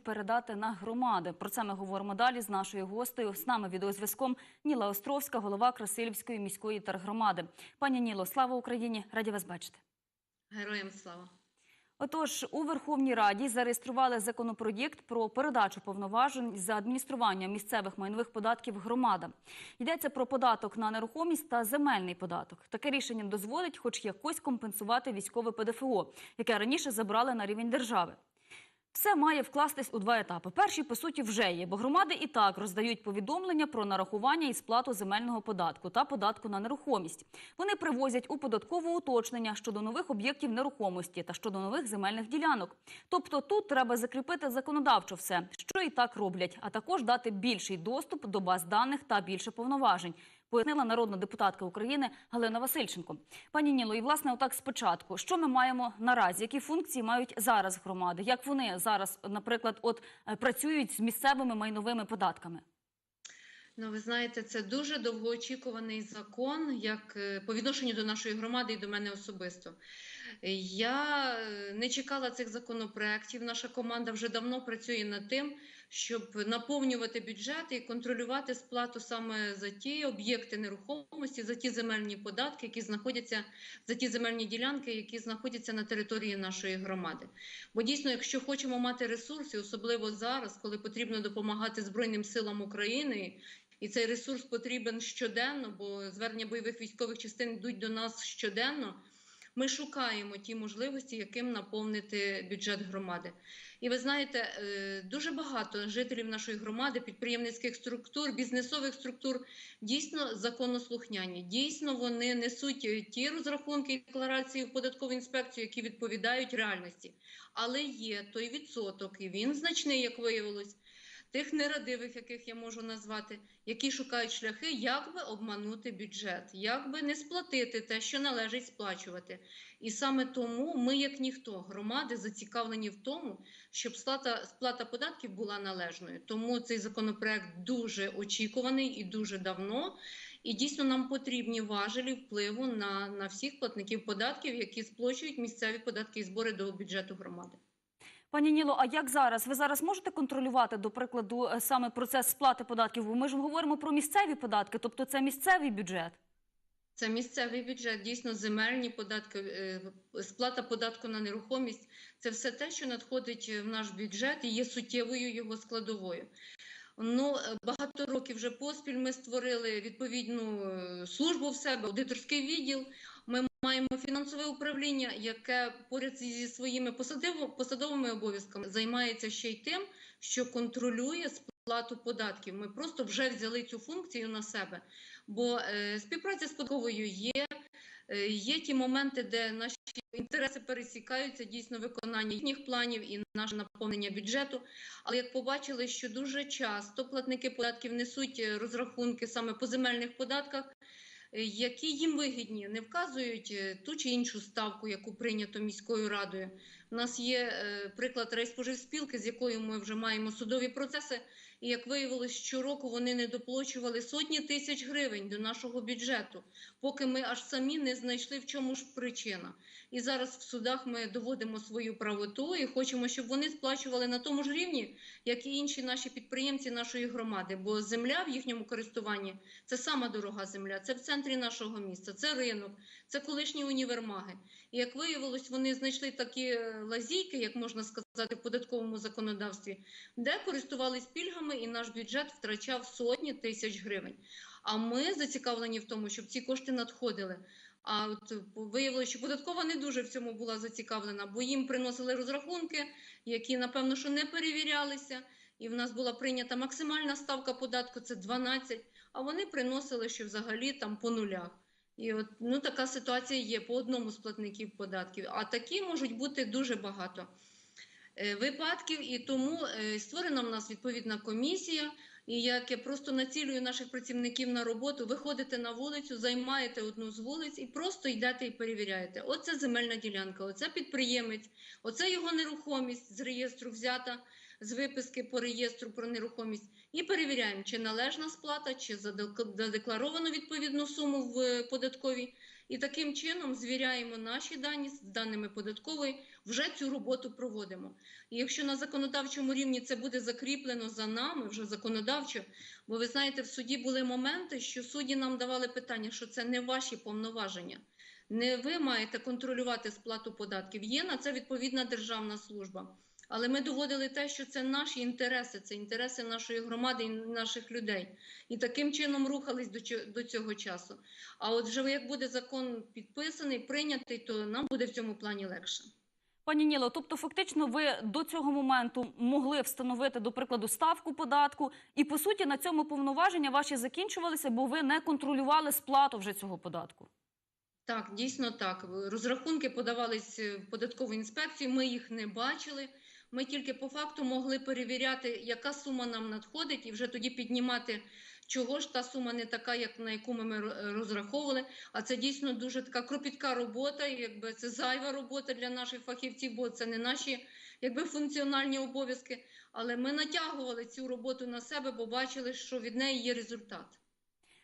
планують передати на громади. Про це ми говоримо далі з нашою гостею. З нами відеозв'язком Ніла Островська, голова Красилівської міської тергромади. Пані Ніло, слава Україні! Раді вас бачити. Героям слава. Отож, у Верховній Раді зареєстрували законопроєкт про передачу повноважень за адміністрування місцевих майнових податків громадам. Йдеться про податок на нерухомість та земельний податок. Таке рішення дозволить, хоч якось компенсувати військове ПДФО, яке раніше забрали на рівень держави. Все має вкластись у два етапи. Перший, по суті, вже є, бо громади і так роздають повідомлення про нарахування і сплату земельного податку та податку на нерухомість. Вони привозять у податкове уточнення щодо нових об'єктів нерухомості та щодо нових земельних ділянок. Тобто тут треба закріпити законодавчо все, що і так роблять, а також дати більший доступ до баз даних та більше повноважень. Пояснила народна депутатка України Галина Васильченко. Пані Ніло, і власне, отак спочатку, що ми маємо наразі? Які функції мають зараз громади? Як вони зараз, наприклад, от е, працюють з місцевими майновими податками? Ну, ви знаєте, це дуже довгоочікуваний закон, як е, по відношенню до нашої громади і до мене особисто. Я е, не чекала цих законопроєктів. Наша команда вже давно працює над тим, щоб наповнювати бюджет і контролювати сплату саме за ті об'єкти нерухомості, за ті земельні податки, які знаходяться за ті земельні ділянки, які знаходяться на території нашої громади. Бо дійсно, якщо хочемо мати ресурси, особливо зараз, коли потрібно допомагати Збройним силам України. І цей ресурс потрібен щоденно, бо звернення бойових військових частин йдуть до нас щоденно. Ми шукаємо ті можливості, яким наповнити бюджет громади. І ви знаєте, е, дуже багато жителів нашої громади, підприємницьких структур, бізнесових структур дійсно законослухняні. Дійсно, вони несуть ті розрахунки і декларації в податкову інспекцію, які відповідають реальності. Але є той відсоток, і він значний, як виявилось. Тих нерадивих, яких я можу назвати, які шукають шляхи, як би обманути бюджет, як би не сплатити те, що належить сплачувати. І саме тому ми, як ніхто, громади зацікавлені в тому, щоб сплата, сплата податків була належною. Тому цей законопроект дуже очікуваний і дуже давно. І дійсно нам потрібні важелі впливу на, на всіх платників податків, які сплачують місцеві податки і збори до бюджету громади. Пані Ніло, а як зараз? Ви зараз можете контролювати, до прикладу, е, саме процес сплати податків? Бо ми ж говоримо про місцеві податки, тобто це місцевий бюджет. Це місцевий бюджет, дійсно земельні податки, е, сплата податку на нерухомість. Це все те, що надходить в наш бюджет і є суттєвою його складовою. Ну, е, багато років вже поспіль ми створили відповідну е, службу в себе, аудиторський відділ. Ми маємо фінансове управління, яке поряд зі своїми посадовими обов'язками займається ще й тим, що контролює сплату податків. Ми просто вже взяли цю функцію на себе. Бо е, співпраця з податковою є. Е, Є ті моменти, де наші інтереси пересікаються, дійсно виконання їхніх планів і наше наповнення бюджету. Але як побачили, що дуже часто платники податків несуть е, розрахунки саме по земельних податках, які їм вигідні, не вказують е, ту чи іншу ставку, яку прийнято міською радою. У нас є е, приклад райспоживспілки, з якою ми вже маємо судові процеси. І як виявилось, щороку вони не доплачували сотні тисяч гривень до нашого бюджету, поки ми аж самі не знайшли, в чому ж причина. І зараз в судах ми доводимо свою правоту і хочемо, щоб вони сплачували на тому ж рівні, як і інші наші підприємці нашої громади. Бо земля в їхньому користуванні це сама дорога земля, це в центрі нашого міста, це ринок, це колишні універмаги. І як виявилось, вони знайшли такі е, лазійки, як можна сказати, в податковому законодавстві, де користувались пільгами, і наш бюджет втрачав сотні тисяч гривень. А ми зацікавлені в тому, щоб ці кошти надходили. А от виявилося, що податкова не дуже в цьому була зацікавлена, бо їм приносили розрахунки, які напевно що не перевірялися. І в нас була прийнята максимальна ставка податку це 12, а вони приносили, що взагалі там по нулях. І от ну така ситуація є по одному з платників податків. А такі можуть бути дуже багато випадків, і тому е, створена в нас відповідна комісія. І як я просто націлюю наших працівників на роботу, виходите на вулицю, займаєте одну з вулиць і просто йдете і перевіряєте. Оце земельна ділянка, оце підприємець, оце його нерухомість з реєстру взята. з виписки по реєстру про нерухомість і перевіряємо, чи належна сплата, чи задек- задекларовано відповідну суму в податковій. І таким чином звіряємо наші дані з даними податкової, вже цю роботу проводимо. І якщо на законодавчому рівні це буде закріплено за нами, вже законодавчо, бо ви знаєте, в суді були моменти, що судді нам давали питання, що це не ваші повноваження. Не ви маєте контролювати сплату податків. Є на це відповідна державна служба. Але ми доводили те, що це наші інтереси, це інтереси нашої громади і наших людей. І таким чином рухались до до цього часу. А от вже як буде закон підписаний, прийнятий, то нам буде в цьому плані легше. Пані Ніло, тобто фактично ви до цього моменту могли встановити, до прикладу, ставку податку, і по суті на цьому повноваження ваші закінчувалися, бо ви не контролювали сплату вже цього податку. Так, дійсно так. Розрахунки подавались в податкову інспекцію. Ми їх не бачили. Ми тільки по факту могли перевіряти, яка сума нам надходить, і вже тоді піднімати, чого ж та сума не така, як на яку ми розраховували. А це дійсно дуже така кропітка робота, якби це зайва робота для наших фахівців, бо це не наші якби функціональні обов'язки. Але ми натягували цю роботу на себе, бо бачили, що від неї є результат.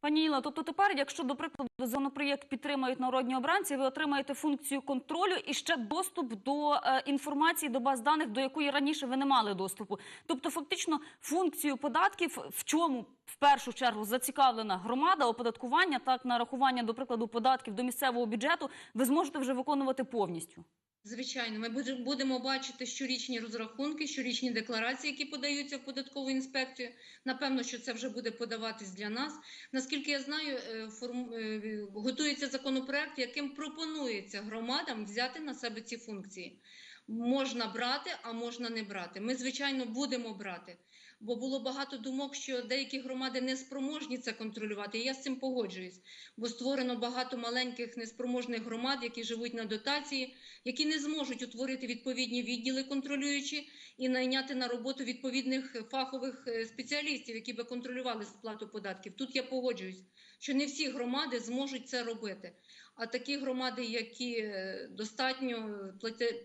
Пані Ніла, тобто тепер, якщо, до прикладу, законопроєкт підтримають народні обранці, ви отримаєте функцію контролю і ще доступ до е, інформації, до баз даних, до якої раніше ви не мали доступу. Тобто, фактично, функцію податків, в чому в першу чергу зацікавлена громада, оподаткування, так, нарахування, до прикладу, податків до місцевого бюджету, ви зможете вже виконувати повністю. Звичайно, ми будемо бачити щорічні розрахунки, щорічні декларації, які подаються в податкову інспекцію. Напевно, що це вже буде подаватись для нас. Наскільки я знаю, е, форм... е, готується законопроект, яким пропонується громадам взяти на себе ці функції. Можна брати, а можна не брати. Ми, звичайно, будемо брати. Бо було багато думок, що деякі громади не спроможні це контролювати. І я з цим погоджуюсь, бо створено багато маленьких неспроможних громад, які живуть на дотації, які не зможуть утворити відповідні відділи контролюючі і найняти на роботу відповідних фахових е, спеціалістів, які би контролювали сплату податків. Тут я погоджуюсь, що не всі громади зможуть це робити. А такі громади, які е, достатньо плати-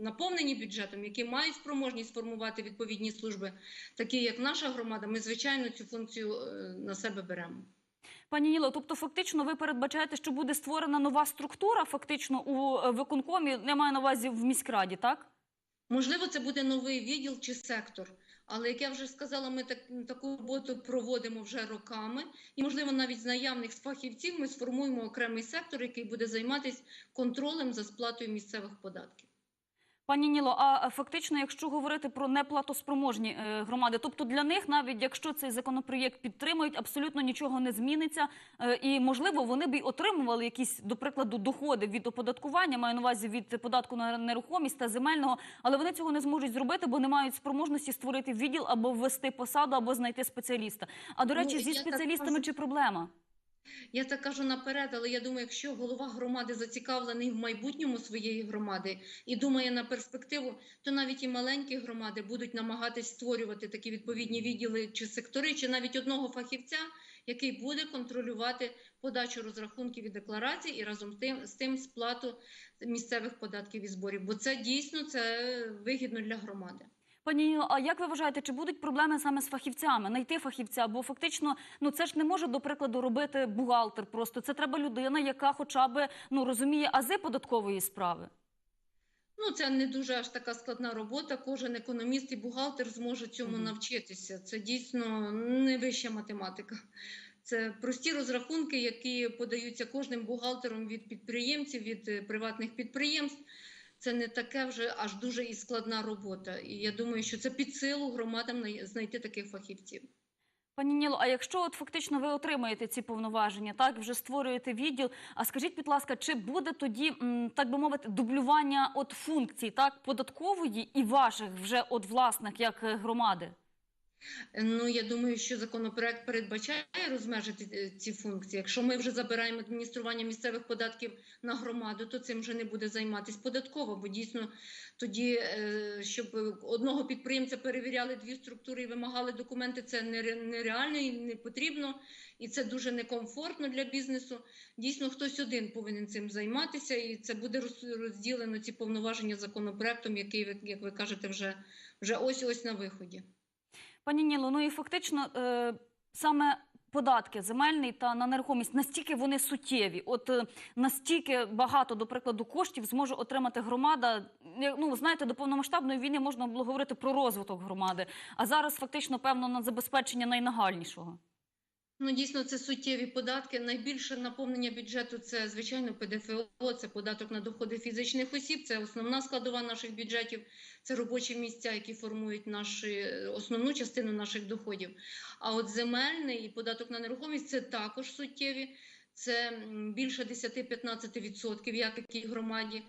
наповнені бюджетом, які мають спроможність формувати відповідні служби, такі як наша громада, ми звичайно цю функцію е, на себе беремо. Пані Ніло, тобто фактично ви передбачаєте, що буде створена нова структура, фактично у е, виконкомі, я маю на увазі в міськраді, так? Можливо, це буде новий відділ чи сектор. Але як я вже сказала, ми так, таку роботу проводимо вже роками, і можливо, навіть з наявних фахівців ми сформуємо окремий сектор, який буде займатися контролем за сплатою місцевих податків. Пані Ніло, а фактично, якщо говорити про неплатоспроможні е, громади, тобто для них, навіть якщо цей законопроєкт підтримують, абсолютно нічого не зміниться, е, і можливо вони б і отримували якісь, до прикладу, доходи від оподаткування, маю на увазі від податку на нерухомість та земельного, але вони цього не зможуть зробити, бо не мають спроможності створити відділ або ввести посаду, або знайти спеціаліста. А до Ну, речі, зі так спеціалістами чи проблема? Я так кажу наперед, але я думаю, якщо голова громади зацікавлений в майбутньому своєї громади і думає на перспективу, то навіть і маленькі громади будуть намагатись створювати такі відповідні відділи чи сектори, чи навіть одного фахівця, який буде контролювати подачу розрахунків і декларацій і разом з тим, з тим сплату місцевих податків і зборів. Бо це дійсно це вигідно для громади. Пані Ніно, а як ви вважаєте, чи будуть проблеми саме з фахівцями? Знайти фахівця? Бо фактично, ну це ж не може, до прикладу, робити бухгалтер. Просто це треба людина, яка хоча б ну розуміє ази податкової справи. Ну, це не дуже аж така складна робота. Кожен економіст і бухгалтер зможе цьому Мгм. навчитися. Це дійсно не вища математика. Це прості розрахунки, які подаються кожним бухгалтером від підприємців, від е, приватних підприємств. Це не таке вже аж дуже і складна робота. І я думаю, що це під силу громадам най- знайти таких фахівців. Пані Ніло, а якщо от фактично ви отримаєте ці повноваження, так вже створюєте відділ. А скажіть, будь ласка, чи буде тоді, так би мовити, дублювання от функцій, так податкової і ваших вже от власних як е, громади? Ну, я думаю, що законопроект передбачає розмежити е, ці функції. Якщо ми вже забираємо адміністрування місцевих податків на громаду, то цим вже не буде займатися податкова, бо дійсно тоді, е, щоб одного підприємця перевіряли дві структури і вимагали документи, це нереально і не потрібно, і це дуже некомфортно для бізнесу. Дійсно, хтось один повинен цим займатися, і це буде розділено ці повноваження законопроектом, який як ви кажете, вже вже ось-ось на виході. Пані Ніло, ну і фактично е, саме податки земельний та на нерухомість настільки вони суттєві. От е, настільки багато, до прикладу, коштів зможе отримати громада. Е, Ну знаєте, до повномасштабної війни можна було говорити про розвиток громади. А зараз фактично певно на забезпечення найнагальнішого. Ну, дійсно, це суттєві податки. Найбільше наповнення бюджету це, звичайно, ПДФО, це податок на доходи фізичних осіб, це основна складова наших бюджетів, це робочі місця, які формують наші, основну частину наших доходів. А от земельний і податок на нерухомість це також суттєві, це більше 10-15% як якій громаді.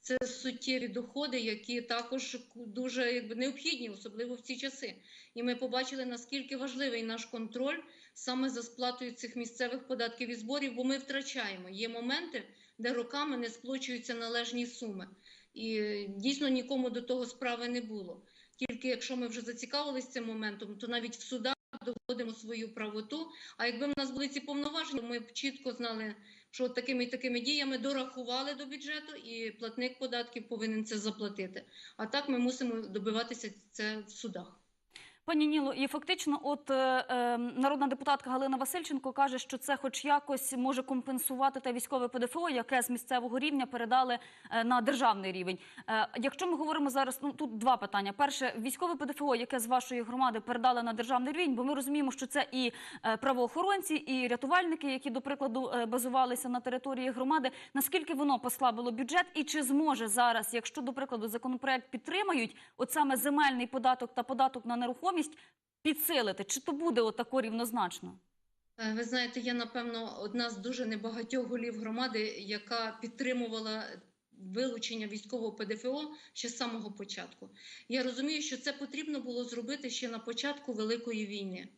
Це суттєві доходи, які також дуже якби, необхідні, особливо в ці часи. І ми побачили, наскільки важливий наш контроль саме за сплатою цих місцевих податків і зборів, бо ми втрачаємо. Є моменти, де роками не сплачуються належні суми. І е, дійсно нікому до того справи не було. Тільки якщо ми вже зацікавилися цим моментом, то навіть в судах доводимо свою правоту. А якби в нас були ці повноваження, ми б чітко знали, що такими і такими діями дорахували до бюджету, і платник податків повинен це заплатити. А так ми мусимо добиватися це в судах. Пані Ніло, і фактично, от е, е, народна депутатка Галина Васильченко каже, що це хоч якось може компенсувати те військове ПДФО, яке з місцевого рівня передали е, на державний рівень. Е, якщо ми говоримо зараз, ну тут два питання: перше, військове ПДФО, яке з вашої громади передали на державний рівень, бо ми розуміємо, що це і е, правоохоронці, і рятувальники, які до прикладу е, базувалися на території громади. Наскільки воно послабило бюджет, і чи зможе зараз, якщо до прикладу законопроект підтримають, от саме земельний податок та податок на нерухомість підсилити? Чи то буде отако рівнозначно? Е, Ви знаєте, я напевно одна з дуже небагатьох голів громади, яка підтримувала вилучення військового ПДФО ще з самого початку. Я розумію, що це потрібно було зробити ще на початку Великої війни.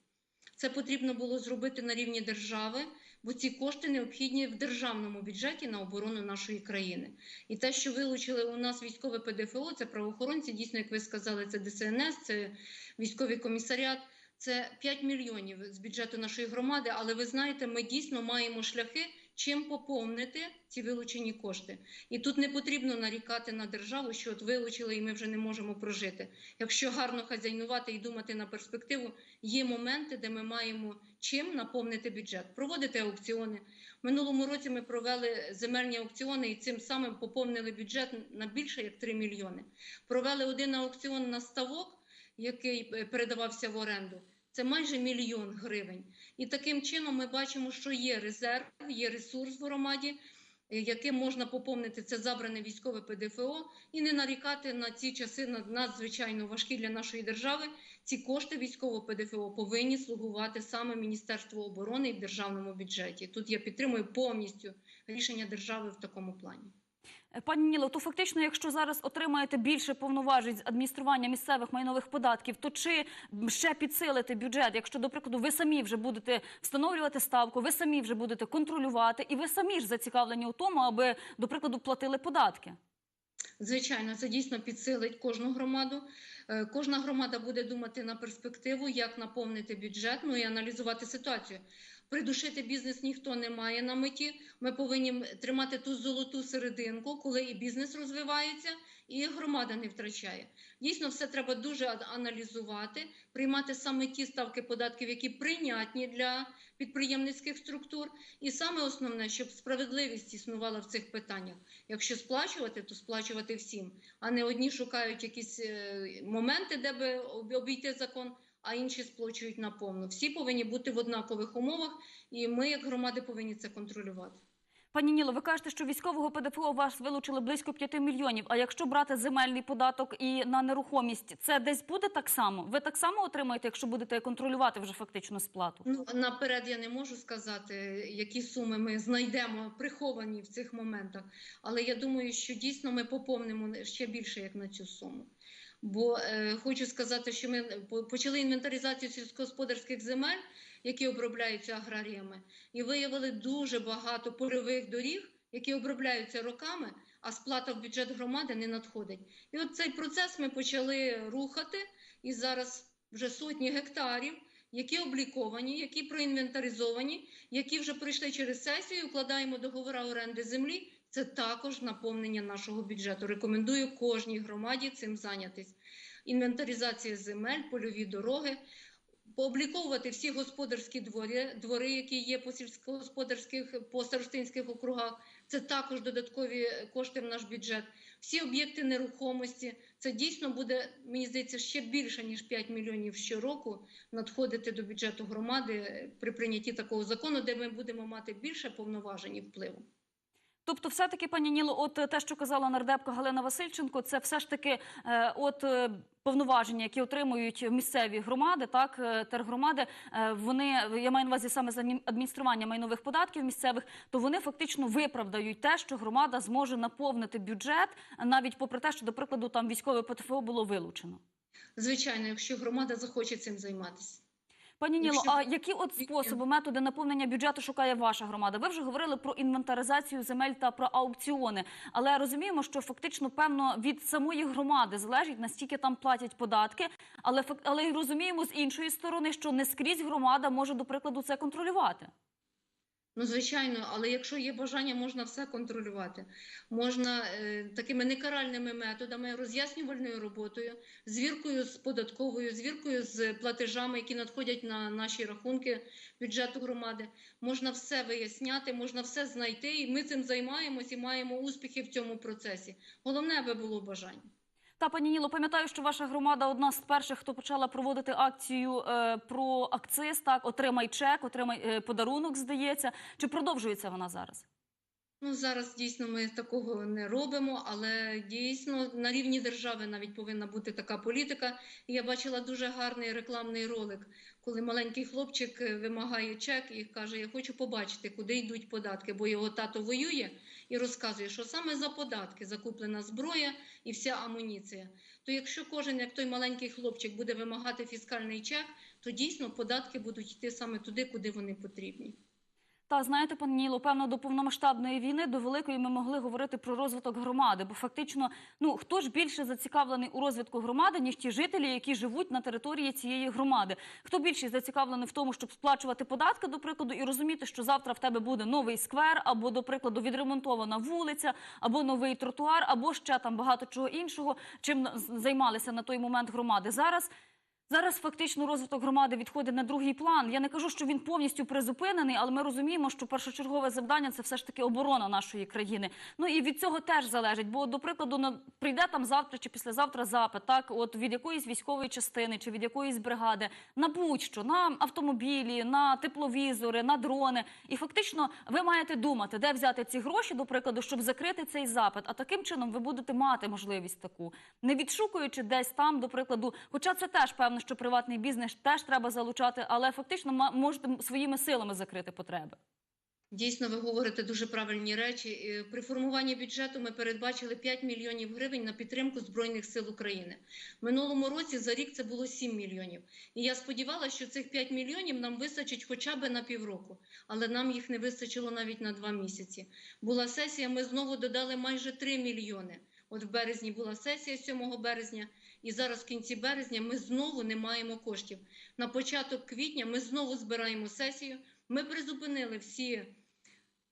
Це потрібно було зробити на рівні держави, бо ці кошти необхідні в державному бюджеті на оборону нашої країни. І те, що вилучили у нас військове ПДФО, це правоохоронці, дійсно, як ви сказали, це ДСНС, це військовий комісаріат. Це 5 мільйонів з бюджету нашої громади, але ви знаєте, ми дійсно маємо шляхи, чим поповнити ці вилучені кошти. І тут не потрібно нарікати на державу, що от вилучили і ми вже не можемо прожити. Якщо гарно хазяйнувати і думати на перспективу, є моменти, де ми маємо чим наповнити бюджет, проводити аукціони. Минулому році ми провели земельні аукціони і цим самим поповнили бюджет на більше як 3 мільйони. Провели один аукціон на ставок який е, передавався в оренду, це майже мільйон гривень. І таким чином ми бачимо, що є резерв, є ресурс в громаді, е, яким можна поповнити це забране військове ПДФО і не нарікати на ці часи на- надзвичайно важкі для нашої держави. Ці кошти військового ПДФО повинні слугувати саме Міністерству оборони і державному бюджеті. Тут я підтримую повністю рішення держави в такому плані. Пані Ніло, то фактично, якщо зараз отримаєте більше повноважень з адміністрування місцевих майнових податків, то чи ще підсилити бюджет, якщо, до прикладу, ви самі вже будете встановлювати ставку, ви самі вже будете контролювати, і ви самі ж зацікавлені у тому, аби, до прикладу, платили податки? Звичайно, це дійсно підсилить кожну громаду. Е, Кожна громада буде думати на перспективу, як наповнити бюджет, ну і аналізувати ситуацію. Придушити бізнес ніхто не має на меті. Ми повинні тримати ту золоту серединку, коли і бізнес розвивається, і громада не втрачає. Дійсно, все треба дуже аналізувати, приймати саме ті ставки податків, які прийнятні для підприємницьких структур. І саме основне, щоб справедливість існувала в цих питаннях. Якщо сплачувати, то сплачувати всім, а не одні шукають якісь е, моменти, де би обійти закон, а інші сплачують наповну. Всі повинні бути в однакових умовах, і ми, як громади, повинні це контролювати. Пані Ніло, ви кажете, що військового ПДФО у вас вилучили близько 5 мільйонів. А якщо брати земельний податок і на нерухомість, це десь буде так само? Ви так само отримаєте, якщо будете контролювати вже фактично сплату? Ну наперед я не можу сказати, які суми ми знайдемо приховані в цих моментах. Але я думаю, що дійсно ми поповнимо ще більше як на цю суму. Бо е, хочу сказати, що ми почали інвентаризацію сільськогосподарських земель, які обробляються аграріями, і виявили дуже багато польових доріг, які обробляються роками, а сплата в бюджет громади не надходить. І от цей процес ми почали рухати, і зараз вже сотні гектарів які обліковані, які проінвентаризовані, які вже пройшли через сесію, укладаємо договори оренди землі. Це також наповнення нашого бюджету. Рекомендую кожній громаді цим зайнятись. інвентаризація земель, польові дороги, пообліковувати всі господарські двори, двори, які є по сільськогосподарських, по старостинських округах. Це також додаткові кошти в наш бюджет. Всі об'єкти нерухомості. Це дійсно буде, мені здається, ще більше ніж 5 мільйонів щороку надходити до бюджету громади при прийнятті такого закону, де ми будемо мати більше повноважень і впливу. Тобто, все-таки, пані Ніло, от е, те, що казала нардепка Галина Васильченко, це все ж таки е, от е, повноваження, які отримують місцеві громади, так тергромади. Вони я маю на увазі саме за адміністрування майнових податків місцевих, то вони фактично виправдають те, що громада зможе наповнити бюджет, навіть попри те, що, до прикладу, там військове ПТФО було вилучено. Звичайно, якщо громада захоче цим займатися. Пані Ніло, Якщо- а які от способи, методи наповнення бюджету шукає ваша громада? Ви вже говорили про інвентаризацію земель та про аукціони, але розуміємо, що фактично певно від самої громади залежить настільки там платять податки, але але й розуміємо з іншої сторони, що не скрізь громада може до прикладу це контролювати. Ну, звичайно, але якщо є бажання, можна все контролювати. Можна е, такими некаральними методами, роз'яснювальною роботою, звіркою з податковою, звіркою з платежами, які надходять на наші рахунки бюджету громади. Можна все виясняти, можна все знайти, і ми цим займаємось і маємо успіхи в цьому процесі. Головне, аби було бажання. Та пані Ніло, пам'ятаю, що ваша громада одна з перших, хто почала проводити акцію е, про акциз. Так, отримай чек, отримай е, подарунок. Здається, чи продовжується вона зараз? Ну, зараз дійсно ми такого не робимо, але дійсно на рівні держави навіть повинна бути така політика. Я бачила дуже гарний рекламний ролик, коли маленький хлопчик е, вимагає чек і каже: Я хочу побачити, куди йдуть податки, бо його тато воює і розказує, що саме за податки закуплена зброя і вся амуніція. То якщо кожен, як той маленький хлопчик, буде вимагати фіскальний чек, то дійсно податки будуть йти саме туди, куди вони потрібні. Та знаєте, пані Ніло, певно, до повномасштабної війни до великої ми могли говорити про розвиток громади, бо фактично, ну хто ж більше зацікавлений у розвитку громади, ніж ті жителі, які живуть на території цієї громади? Хто більше зацікавлений в тому, щоб сплачувати податки, до прикладу, і розуміти, що завтра в тебе буде новий сквер, або, до прикладу, відремонтована вулиця, або новий тротуар, або ще там багато чого іншого, чим займалися на той момент громади зараз. Зараз фактично розвиток громади відходить на другий план. Я не кажу, що він повністю призупинений, але ми розуміємо, що першочергове завдання це все ж таки оборона нашої країни. Ну і від цього теж залежить. Бо, до прикладу, прийде там завтра чи післязавтра запит, так от від якоїсь військової частини чи від якоїсь бригади на будь-що, на автомобілі, на тепловізори, на дрони. І фактично ви маєте думати, де взяти ці гроші, до прикладу, щоб закрити цей запит. А таким чином ви будете мати можливість таку, не відшукуючи десь там, до прикладу, хоча це теж певно, що приватний бізнес теж треба залучати, але фактично можете своїми силами закрити потреби. Дійсно, ви говорите дуже правильні речі. Е, При формуванні бюджету ми передбачили 5 мільйонів гривень на підтримку Збройних сил України. Минулому році за рік це було 7 мільйонів. І я сподівалася, що цих 5 мільйонів нам вистачить хоча б на півроку, але нам їх не вистачило навіть на два місяці. Була сесія, ми знову додали майже 3 мільйони. От в березні була сесія 7 березня, і зараз в кінці березня ми знову не маємо коштів. На початок квітня ми знову збираємо сесію. Ми призупинили всі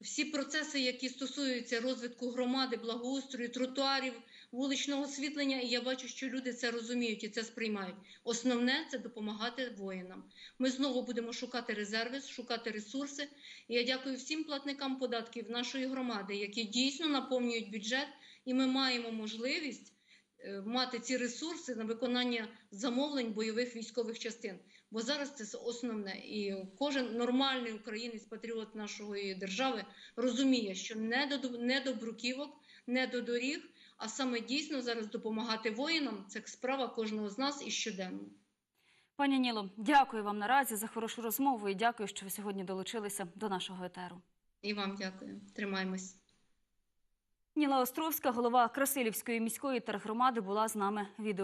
всі процеси, які стосуються розвитку громади, благоустрою, тротуарів, вуличного освітлення, і я бачу, що люди це розуміють і це сприймають. Основне це допомагати воїнам. Ми знову будемо шукати резерви, шукати ресурси. І я дякую всім платникам податків нашої громади, які дійсно наповнюють бюджет, і ми маємо можливість е, мати ці ресурси на виконання замовлень бойових військових частин. Бо зараз це основне, і кожен нормальний українець, патріот нашої держави, розуміє, що не до не до бруківок, не до доріг, а саме дійсно зараз допомагати воїнам це справа кожного з нас і щоденно. Пані Ніло, дякую вам наразі за хорошу розмову і дякую, що ви сьогодні долучилися до нашого етеру. І вам дякую. Тримаємось. Ніла Островська, голова Красилівської міської тергромади, була з нами відео.